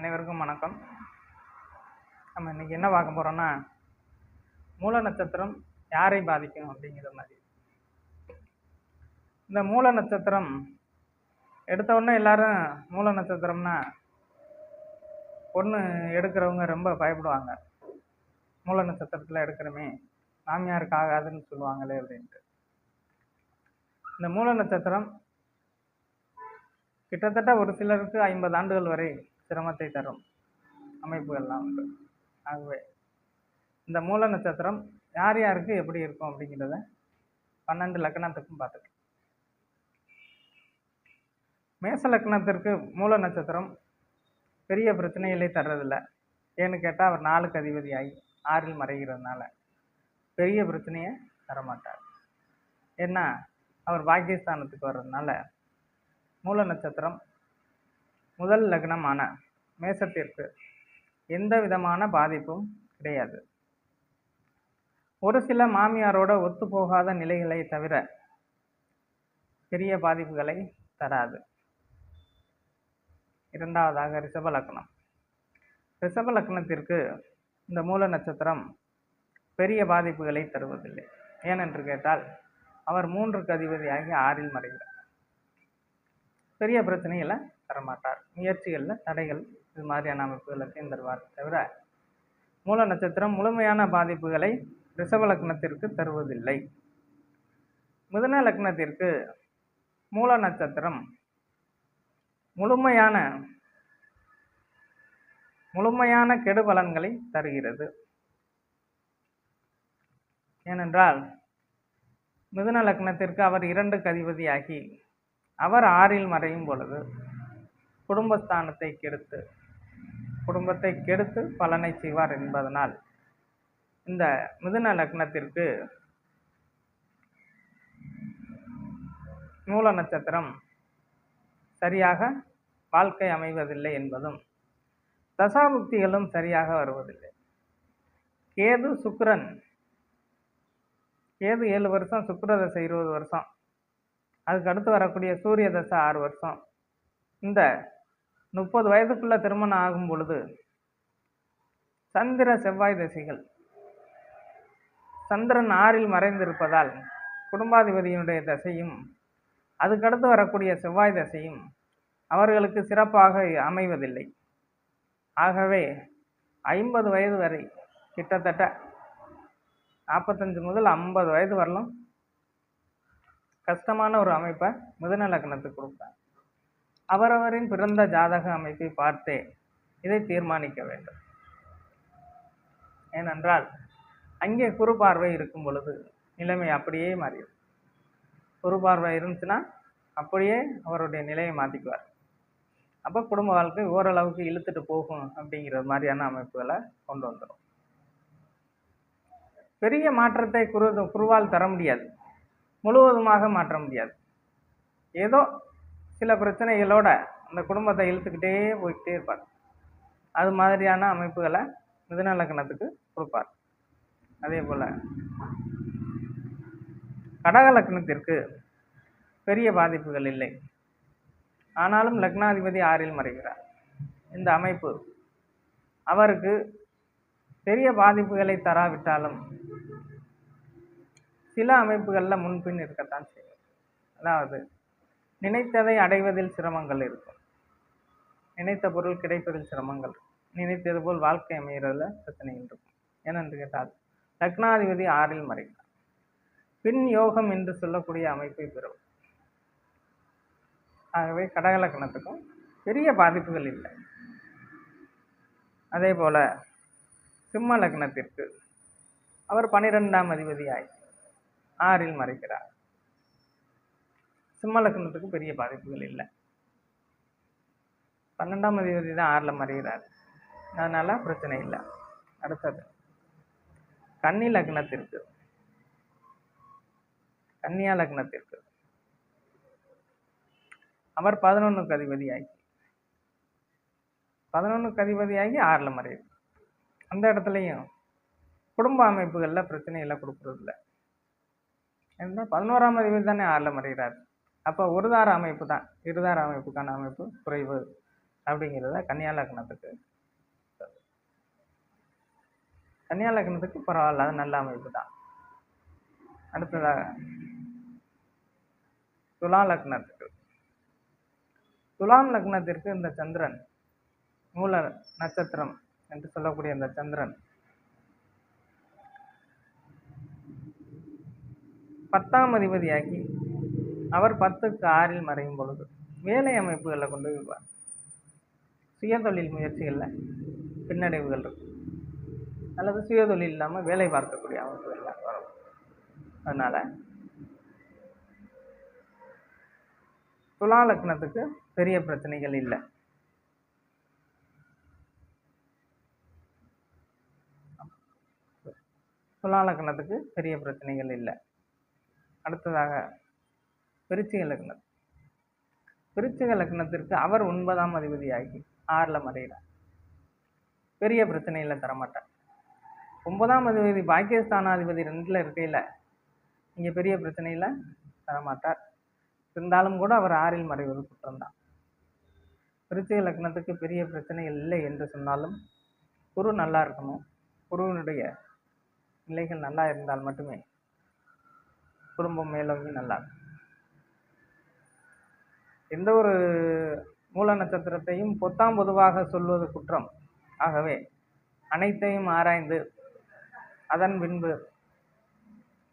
அனைவருக்கும் வணக்கம். நம்ம இன்னைக்கு என்ன பார்க்க போகிறோன்னா மூல நட்சத்திரம் யாரை பாதிக்கும் அப்படிங்கிற மாதிரி. இந்த மூல நட்சத்திரம் எடுத்த உடனே எல்லாரும் மூல நட்சத்திரம்னா பொண்ணு எடுக்கிறவங்க ரொம்ப பயப்படுவாங்க. மூல நட்சத்திரத்தில் எடுக்கிறோமே மாமியாருக்கு ஆகாதுன்னு சொல்லுவாங்களே அப்படின்ட்டு. இந்த மூல நட்சத்திரம் கிட்டத்தட்ட ஒரு சிலருக்கு ஐம்பது ஆண்டுகள் வரை சிரமத்தை தரும். அமைப்புகள்லாம் உண்டு. ஆகவே இந்த மூல நட்சத்திரம் யார் யாருக்கு எப்படி இருக்கும் அப்படிங்கிறத பன்னெண்டு லக்கணத்துக்கும் பார்த்துக்கலாம். மேச லக்னத்திற்கு மூல நட்சத்திரம் பெரிய பிரச்சனைகளை தர்றதில்ல. ஏன்னு கேட்டால் அவர் நாளுக்கு அதிபதி ஆகி ஆறில் மறைகிறதுனால பெரிய பிரச்சனையை தரமாட்டார். ஏன்னா அவர் பாகிஸ்தானத்துக்கு வர்றதுனால மூல நட்சத்திரம் முதல் லக்னமான மேசத்திற்கு எந்த விதமான பாதிப்பும் கிடையாது. ஒரு சில மாமியாரோட ஒத்து போகாத நிலைகளை தவிர பெரிய பாதிப்புகளை தராது. இரண்டாவதாக ரிஷப லக்னம். ரிஷப லக்னத்திற்கு இந்த மூல நட்சத்திரம் பெரிய பாதிப்புகளை தருவதில்லை. ஏனென்று கேட்டால் அவர் மூன்றுக்கு அதிபதியாகி ஆறில் மறைகிறார். பெரிய பிரச்சனைகளை தரமாட்டார். முயற்சிகளில் தடைகள் இது மாதிரியான அமைப்புகளுக்கு தருவார் தவிர மூல நட்சத்திரம் முழுமையான பாதிப்புகளை ரிஷப லக்னத்திற்கு தருவதில்லை. மிதுன லக்னத்திற்கு மூல நட்சத்திரம் முழுமையான முழுமையான கெடுபலன்களை தருகிறது. ஏனென்றால் மிதுன லக்னத்திற்கு அவர் இரண்டு கதிபதியாகி அவர் ஆறில் மறையும் பொழுது குடும்பஸ்தானத்தை கெடுத்து குடும்பத்தை கெடுத்து பலனை செய்வார் என்பதனால் இந்த மிதுன லக்னத்திற்கு மூல நட்சத்திரம் சரியாக வாழ்க்கை அமைவதில்லை என்பதும் தசாபுக்திகளும் சரியாக வருவதில்லை. கேது சுக்கரன் கேது ஏழு வருஷம் சுக்கர தசை இருபது வருஷம் அதுக்கு அடுத்து வரக்கூடிய சூரிய தசை ஆறு வருஷம் இந்த முப்பது வயதுக்குள்ளே திருமணம் ஆகும் பொழுது சந்திர செவ்வாய் தசைகள். சந்திரன் ஆறில் மறைந்திருப்பதால் குடும்பாதிபதியினுடைய தசையும் அதுக்கடுத்து வரக்கூடிய செவ்வாய் தசையும் அவர்களுக்கு சிறப்பாக அமைவதில்லை. ஆகவே ஐம்பது வயது வரை கிட்டத்தட்ட நாற்பத்தஞ்சு முதல் ஐம்பது வயது வரலும் கஷ்டமான ஒரு அமைப்பை மிதுன லக்னத்துக்கு கொடுப்பார். அவரவரின் பிறந்த ஜாதக அமைப்பை பார்த்தே இதை தீர்மானிக்க வேண்டும். ஏனென்றால் அங்கே குறு பார்வை இருக்கும் பொழுது நிலைமை அப்படியே மாறிடும் குறு பார்வை இருந்துச்சுன்னா அப்படியே அவருடைய நிலையை மாற்றிக்குவார் அப்போ குடும்ப வாழ்க்கை ஓரளவுக்கு இழுத்துட்டு போகும் அப்படிங்கிற மாதிரியான அமைப்புகளை கொண்டு வந்துடும் பெரிய மாற்றத்தை குரு குருவால் தர முடியாது. முழுவதுமாக மாற்ற முடியாது. ஏதோ சில பிரச்சனைகளோட அந்த குடும்பத்தை இழுத்துக்கிட்டே போய்கிட்டே இருப்பார். அது மாதிரியான அமைப்புகளை மிதுனலக்ணத்துக்கு கொடுப்பார். அதே போல் கடக லக்னத்திற்கு பெரிய பாதிப்புகள் இல்லை. ஆனாலும் லக்னாதிபதி ஆறில் மறைகிறார். இந்த அமைப்பு அவருக்கு பெரிய பாதிப்புகளை தராவிட்டாலும் சில அமைப்புகளில் முன்பின் இருக்கத்தான் செய்யும். அதாவது நினைத்ததை அடைவதில் சிரமங்கள் இருக்கும். நினைத்த பொருள் கிடைப்பதில் சிரமங்கள். நினைத்தது போல் வாழ்க்கை அமைகிறதுல பிரச்சனைகள் இருக்கும் ஏனென்று கேட்டால் லக்னாதிபதி ஆறில் மறைகிறார் பின் யோகம் என்று சொல்லக்கூடிய அமைப்பை பெறும். ஆகவே கடகலக்கணத்துக்கும் பெரிய பாதிப்புகள் இல்லை. அதே போல சிம்ம லக்னத்திற்கு அவர் பனிரெண்டாம் அதிபதியாய் ஆறில் மறைக்கிறார். சிம்ம லக்னத்துக்கு பெரிய பாதிப்புகள் இல்லை. பன்னெண்டாம் அதிபதி தான் ஆறில் மறைகிறார் அதனால் பிரச்சனை இல்லை. அடுத்தது கன்னி லக்னத்திற்கு. கன்னியா லக்னத்திற்கு. அவர் பதினொன்றுக்கு அதிபதியாகி பதினொன்றுக்கு அதிபதியாகி ஆறில் மறையுது அந்த இடத்துலையும் குடும்ப அமைப்புகளில் பிரச்சனைகளை கொடுக்குறதில்ல ஏன்னா பதினோராம் அதிபதி தானே ஆறில் மறைகிறார் அப்போ ஒருதார அமைப்பு தான். இருதார அமைப்புக்கான அமைப்பு குறைவு அப்படிங்கிறத கன்னியா லக்னத்துக்கு கன்னியா லக்னத்துக்கு பரவாயில்ல அது நல்ல அமைப்பு தான். அடுத்ததாக துலா லக்னத்துக்கு. துலாம் லக்னத்திற்கு இந்த சந்திரன் மூல நட்சத்திரம் என்று சொல்லக்கூடிய இந்த சந்திரன் பத்தாம் அதிபதியாகி அவர் பத்துக்கு ஆறில் மறையும் பொழுது வேலை அமைப்புகளை கொண்டு விடுவார். சுயதொழில் முயற்சிகளில் பின்னடைவுகள் இருக்கும் அல்லது சுயதொழில் இல்லாமல் வேலை பார்க்கக்கூடிய அமைப்புகள் வரும். அதனால துலா லக்னத்துக்கு பெரிய பிரச்சனைகள் இல்லை. துலா லக்னத்துக்கு பெரிய பிரச்சனைகள் இல்லை. அடுத்ததாக விருச்சிக லக்னம். விருச்சிக லக்னத்திற்கு அவர் ஒன்பதாம் அதிபதியாகி ஆறில் மறைகிறார். பெரிய பிரச்சனையில் தரமாட்டார். ஒன்பதாம் அதிபதி பாக்கியஸ்தானாதிபதி ரெண்டில் இருக்கையில் இங்கே பெரிய பிரச்சனையில் தரமாட்டார். இருந்தாலும் கூட அவர் ஆறில் மறைவது குற்றம்தான். விருச்சிக லக்னத்துக்கு பெரிய பிரச்சனைகள் இல்லை என்று சொன்னாலும் குரு நல்லா இருக்கணும். குருவினுடைய நிலைகள் நல்லா இருந்தால் மட்டுமே குடும்பம் மேலோங்கி நல்லா இருக்கும். எந்த ஒரு மூல நட்சத்திரத்தையும் பொத்தாம் பொதுவாக சொல்வது குற்றம். ஆகவே அனைத்தையும் ஆராய்ந்து அதன் பின்பு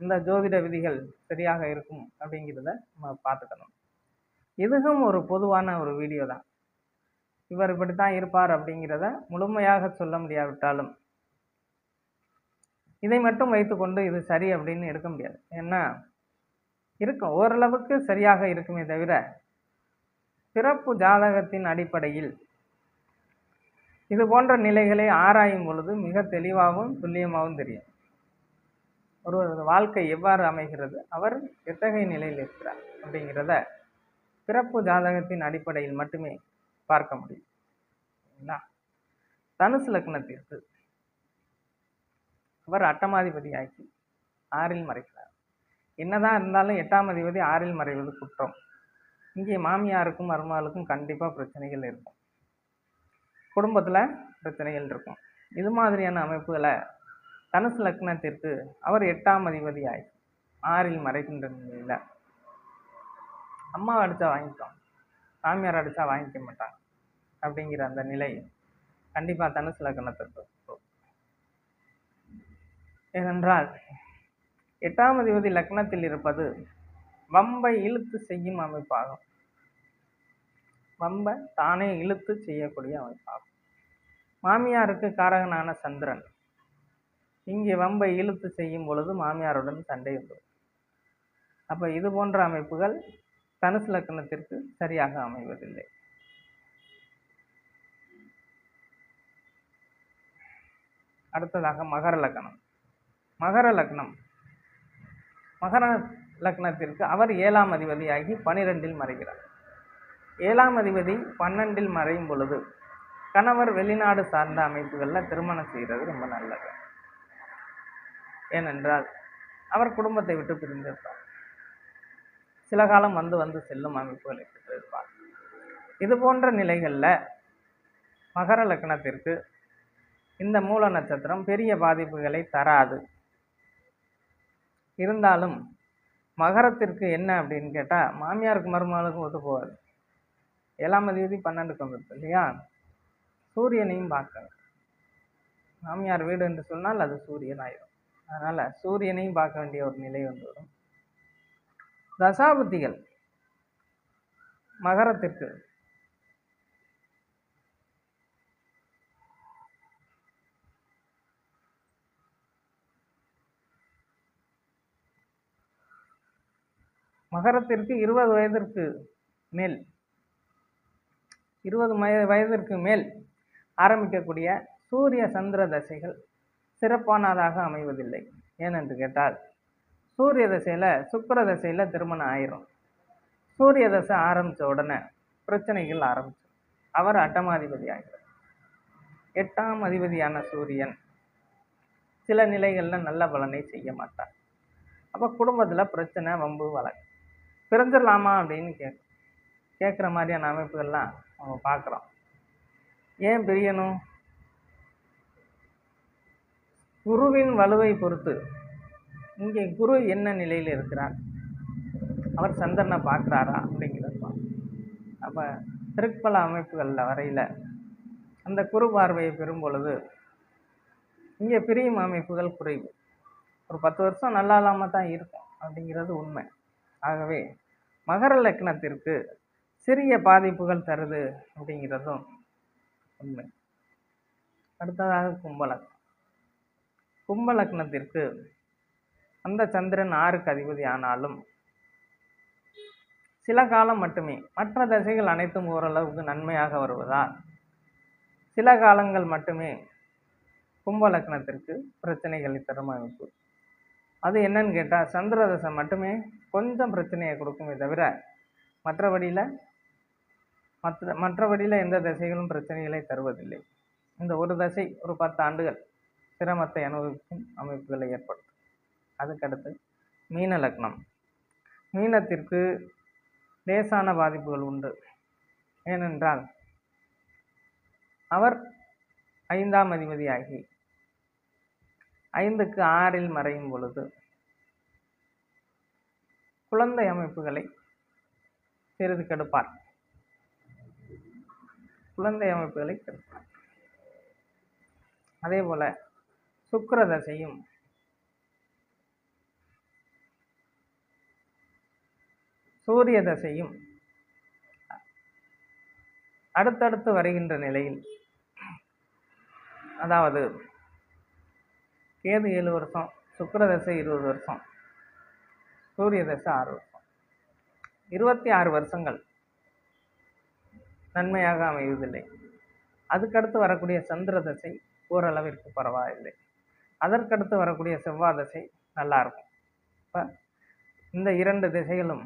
இந்த ஜோதிட விதிகள் சரியாக இருக்கும் அப்படிங்கிறத நம்ம பார்த்துக்கணும். இதுவும் ஒரு பொதுவான ஒரு வீடியோ தான். இவர் இப்படி தான் இருப்பார் அப்படிங்கிறத முழுமையாக சொல்ல முடியாவிட்டாலும் இதை மட்டும் வைத்துக்கொண்டு இது சரி அப்படின்னு எடுக்க முடியாது. ஏன்னா இருக்கும் ஓரளவுக்கு சரியாக இருக்குமே தவிர பிறப்பு ஜாதகத்தின் அடிப்படையில் இது போன்ற நிலைகளை ஆராயும் பொழுது மிக தெளிவாகவும் துல்லியமாகவும் தெரியும். ஒருவரது வாழ்க்கை எவ்வாறு அமைகிறது அவர் எத்தகைய நிலையில் இருக்கிறார் அப்படிங்கிறத பிறப்பு ஜாதகத்தின் அடிப்படையில் மட்டுமே பார்க்க முடியும். சரிங்களா? தனுசு லக்னத்திற்கு அவர் அட்டமாதிபதியாக்கி ஆறில் மறைக்கிறார். என்னதான் இருந்தாலும் எட்டாம் அதிபதி ஆறில் மறைவது குற்றம். இங்கே மாமியாருக்கும் மருமகளுக்கும் கண்டிப்பாக பிரச்சனைகள் இருக்கும். குடும்பத்தில் பிரச்சனைகள் இருக்கும். இது மாதிரியான அமைப்புகளை தனுசு லக்னத்திற்கு அவர் எட்டாம் அதிபதி ஆகி ஆறில் மறைக்கின்ற நிலையில் அம்மா அடித்தா வாங்கிட்டோம் சாமியார் அடித்தா வாங்கிக்க மாட்டாங்க அப்படிங்கிற அந்த நிலை கண்டிப்பாக தனுசு லக்னத்திற்கு இருக்கும். ஏனென்றால் எட்டாம் அதிபதி லக்னத்தில் இருப்பது வம்பை இழுத்து செய்யும் அமைப்பாகும். வம்பை தானே இழுத்து செய்யக்கூடிய அமைப்பாகும் மாமியாருக்கு காரகனான சந்திரன். இங்கே வம்பை இழுத்து செய்யும் பொழுது மாமியாருடன் சண்டை வரும் அப்போ இது போன்ற அமைப்புகள் தனுசு லக்னத்திற்கு சரியாக அமைவதில்லை. அடுத்ததாக மகர லக்னம். மகர லக்னம். மகர லக்னத்திற்கு அவர் ஏழாம் அதிபதியாகி பனிரெண்டில் மறைகிறார். ஏழாம் அதிபதி பன்னெண்டில் மறையும் பொழுது கணவர் வெளிநாடு சார்ந்த அமைப்புகளில் திருமணம் செய்கிறது ரொம்ப நல்லது. ஏனென்றால் அவர் குடும்பத்தை விட்டு பிரிந்திருப்பார். சில காலம் வந்து வந்து செல்லும் அமைப்புகளை பெற்றிருப்பார் இது போன்ற நிலைகளில் மகர லக்னத்திற்கு இந்த மூல நட்சத்திரம் பெரிய பாதிப்புகளை தராது. இருந்தாலும் மகரத்திற்கு என்ன அப்படின்னு கேட்டால் மாமியாருக்கு மருமகளுக்கும் ஒத்து போகாது. ஏழாம் அதிபதி பன்னெண்டுக்கு வந்துருக்கு இல்லையா? சூரியனையும் பார்க்கணும் மாமியார் வீடு என்று சொன்னால் அது சூரியன் ஆயிடும் அதனால் சூரியனையும் பார்க்க வேண்டிய ஒரு நிலை வந்துவிடும் தசாபுத்திகள் மகரத்திற்கு. மகரத்திற்கு இருபது வயதிற்கு மேல். இருபது வய வயதிற்கு மேல் ஆரம்பிக்கக்கூடிய சூரிய சந்திர தசைகள் சிறப்பானதாக அமைவதில்லை. ஏனென்று கேட்டால் சூரிய தசையில் சுக்கிர தசையில் திருமணம் ஆயிரும். சூரிய தசை ஆரம்பித்த உடனே பிரச்சனைகள் ஆரம்பிச்சு அவர் அட்டமாதிபதி ஆகிறார். எட்டாம் அதிபதியான சூரியன் சில நிலைகளில் நல்ல பலனை செய்ய மாட்டார். அப்போ குடும்பத்தில் பிரச்சனை வம்பு வழக்கு. பிறந்துடலாமா அப்படின்னு கேட்கும் கேட்குற மாதிரியான அமைப்புகள்லாம் நம்ம பார்க்குறோம் ஏன் பிரியணும் குருவின் வலுவை பொறுத்து. இங்கே குரு என்ன நிலையில் இருக்கிறார்? அவர் சந்திரனை பார்க்குறாரா அப்படிங்கிறது தான் அப்போ திருப்பல அமைப்புகளில் வரையில் அந்த குரு பார்வையை பெறும் பொழுது இங்கே பிரியும் அமைப்புகள் குறைவு. ஒரு பத்து வருஷம் நல்லா இல்லாமல் தான் இருக்கும் அப்படிங்கிறது உண்மை. ஆகவே மகர லக்னத்திற்கு சிறிய பாதிப்புகள் தருது அப்படிங்கிறதும் உண்மை. அடுத்ததாக கும்பலக் கும்பலக்னத்திற்கு அந்த சந்திரன் ஆறுக்கு அதிபதி ஆனாலும் சில காலம் மட்டுமே மற்ற தசைகள் அனைத்தும் ஓரளவுக்கு நன்மையாக வருவதால் சில காலங்கள் மட்டுமே கும்பலக்னத்திற்கு பிரச்சனைகளை தரும் அமைப்பு. அது என்னன்னு கேட்டால் சந்திர தசை மட்டுமே கொஞ்சம் பிரச்சனையை கொடுக்குமே தவிர மற்றபடியில் மற்ற மற்றபடியில் எந்த தசைகளும் பிரச்சனைகளை தருவதில்லை. இந்த ஒரு தசை ஒரு பத்து ஆண்டுகள் சிரமத்தை அனுபவிக்கும் அமைப்புகளை ஏற்படுத்தும். அதுக்கடுத்து மீன லக்னம். மீனத்திற்கு லேசான பாதிப்புகள் உண்டு. ஏனென்றால் அவர் ஐந்தாம் அதிபதியாகி ஐந்துக்கு ஆறில் மறையும் பொழுது குழந்தை அமைப்புகளை சிறிது கெடுப்பார் குழந்தை அமைப்புகளை கெடுப்பார் அதே போல சுக்கிர தசையும் சூரிய தசையும் அடுத்தடுத்து வருகின்ற நிலையில் அதாவது கேது ஏழு வருஷம் சுக்கிர தசை இருபது வருஷம் சூரிய தசை ஆறு வருஷம். இருபத்தி ஆறு வருஷங்கள் நன்மையாக அமைவதில்லை. அதுக்கடுத்து வரக்கூடிய சந்திர தசை ஓரளவிற்கு பரவாயில்லை. அதற்கடுத்து வரக்கூடிய செவ்வாய் தசை நல்லாயிருக்கும் இப்போ இந்த இரண்டு திசைகளும்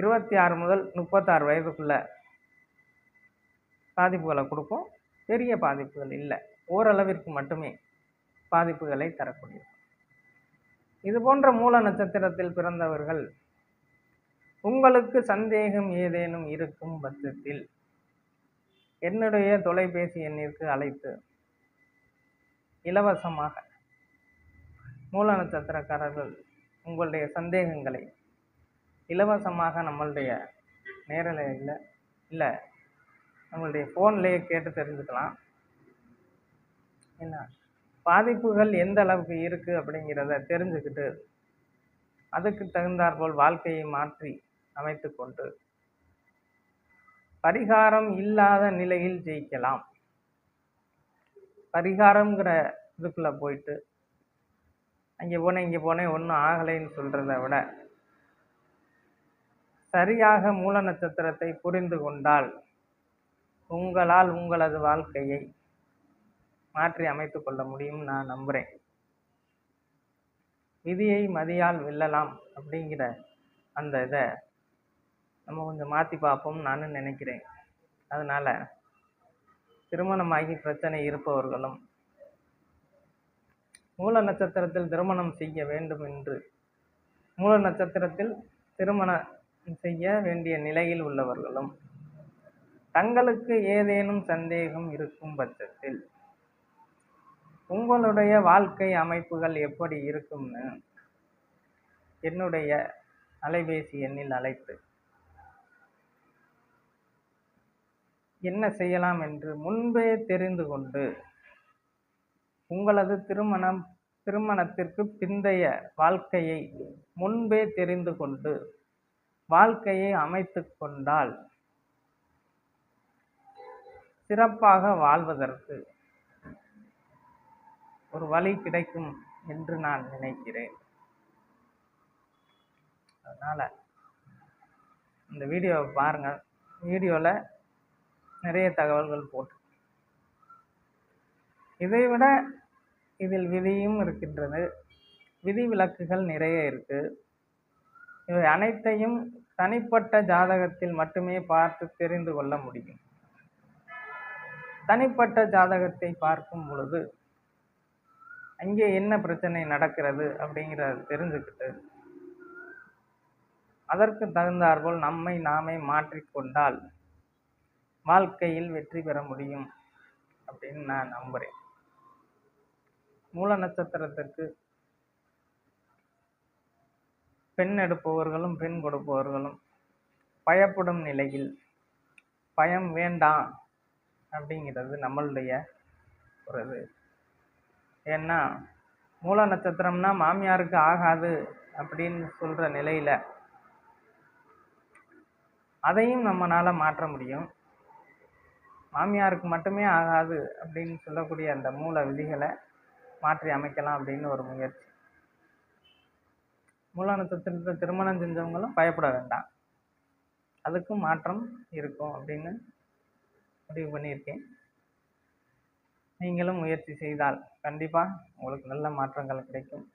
இருபத்தி ஆறு முதல் முப்பத்தாறு வயதுக்குள்ள பாதிப்புகளை கொடுக்கும். பெரிய பாதிப்புகள் இல்லை. ஓரளவிற்கு மட்டுமே பாதிப்புகளை தரக்கூடியது. இது போன்ற மூல நட்சத்திரத்தில் பிறந்தவர்கள் உங்களுக்கு சந்தேகம் ஏதேனும் இருக்கும் பட்சத்தில் என்னுடைய தொலைபேசி எண்ணிற்கு அழைத்து இலவசமாக மூல நட்சத்திரக்காரர்கள் உங்களுடைய சந்தேகங்களை இலவசமாக நம்மளுடைய நேரலையில் இல்லை நம்மளுடைய ஃபோன்லேயே கேட்டு தெரிஞ்சுக்கலாம். என்ன? பாதிப்புகள் எந்த அளவுக்கு இருக்குது அப்படிங்கிறத தெரிஞ்சுக்கிட்டு அதுக்கு தகுந்தாற்போல் வாழ்க்கையை மாற்றி அமைத்து கொண்டு. பரிகாரம் இல்லாத நிலையில் ஜெயிக்கலாம். பரிகாரங்கிற இதுக்குள்ளே போயிட்டு அங்கே போனேன் இங்கே போனேன் ஒன்றும் ஆகலைன்னு சொல்கிறத விட சரியாக மூல நட்சத்திரத்தை புரிந்து கொண்டால் உங்களால் உங்களது வாழ்க்கையை மாற்றி அமைத்து கொள்ள முடியும் நான் நம்புகிறேன் விதியை மதியால் வெல்லலாம் அப்படிங்கிற அந்த இதை நம்ம கொஞ்சம் மாற்றி பார்ப்போம்னு நானும் நினைக்கிறேன். அதனால் திருமணமாகி பிரச்சனை இருப்பவர்களும் மூல நட்சத்திரத்தில் திருமணம் செய்ய வேண்டும் என்று மூல நட்சத்திரத்தில் திருமணம் செய்ய வேண்டிய நிலையில் உள்ளவர்களும் தங்களுக்கு ஏதேனும் சந்தேகம் இருக்கும் பட்சத்தில் உங்களுடைய வாழ்க்கை அமைப்புகள் எப்படி இருக்கும்னு என்னுடைய அலைபேசி எண்ணில் அழைத்து என்ன செய்யலாம் என்று முன்பே தெரிந்து கொண்டு உங்களது திருமணம் திருமணத்திற்கு பிந்தைய வாழ்க்கையை முன்பே தெரிந்து கொண்டு வாழ்க்கையை அமைத்து கொண்டால் சிறப்பாக வாழ்வதற்கு ஒரு வழி கிடைக்கும் என்று நான் நினைக்கிறேன். அதனால் இந்த வீடியோவை பாருங்கள் வீடியோவில் நிறைய தகவல்கள் போட்டு. இதைவிட இதில் விதியும் இருக்கின்றது. விதி விலக்குகள் நிறைய இருக்கு. இவை அனைத்தையும் தனிப்பட்ட ஜாதகத்தில் மட்டுமே பார்த்து தெரிந்து கொள்ள முடியும். தனிப்பட்ட ஜாதகத்தை பார்க்கும் பொழுது அங்கே என்ன பிரச்சனை நடக்கிறது அப்படிங்கிறத தெரிஞ்சுக்கிட்டு அதற்கு தகுந்தாற்போல் நம்மை நாமே மாற்றிக்கொண்டால் வாழ்க்கையில் வெற்றி பெற முடியும் அப்படின்னு நான் நம்புகிறேன் மூல நட்சத்திரத்திற்கு பெண் எடுப்பவர்களும் பெண் கொடுப்பவர்களும் பயப்படும் நிலையில் பயம் வேண்டாம் அப்படிங்கிறது நம்மளுடைய ஒரு இது. ஏன்னா மூல நட்சத்திரம்னா மாமியாருக்கு ஆகாது அப்படின்னு சொல்கிற நிலையில் அதையும் நம்மளால் மாற்ற முடியும். மாமியாருக்கு மட்டுமே ஆகாது அப்படின்னு சொல்லக்கூடிய அந்த மூல விதிகளை மாற்றி அமைக்கலாம் அப்படின்னு ஒரு முயற்சி. மூல நட்சத்திரத்தை திருமணம் செஞ்சவங்களும் பயப்பட வேண்டாம். அதுக்கும் மாற்றம் இருக்கும் அப்படின்னு முடிவு பண்ணியிருக்கேன். நீங்களும் முயற்சி செய்தால் கண்டிப்பாக உங்களுக்கு நல்ல மாற்றங்கள் கிடைக்கும்.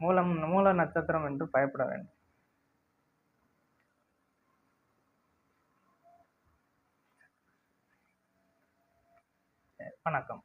மூலம் மூல நட்சத்திரம் என்று பயப்பட வேண்டும். வணக்கம்.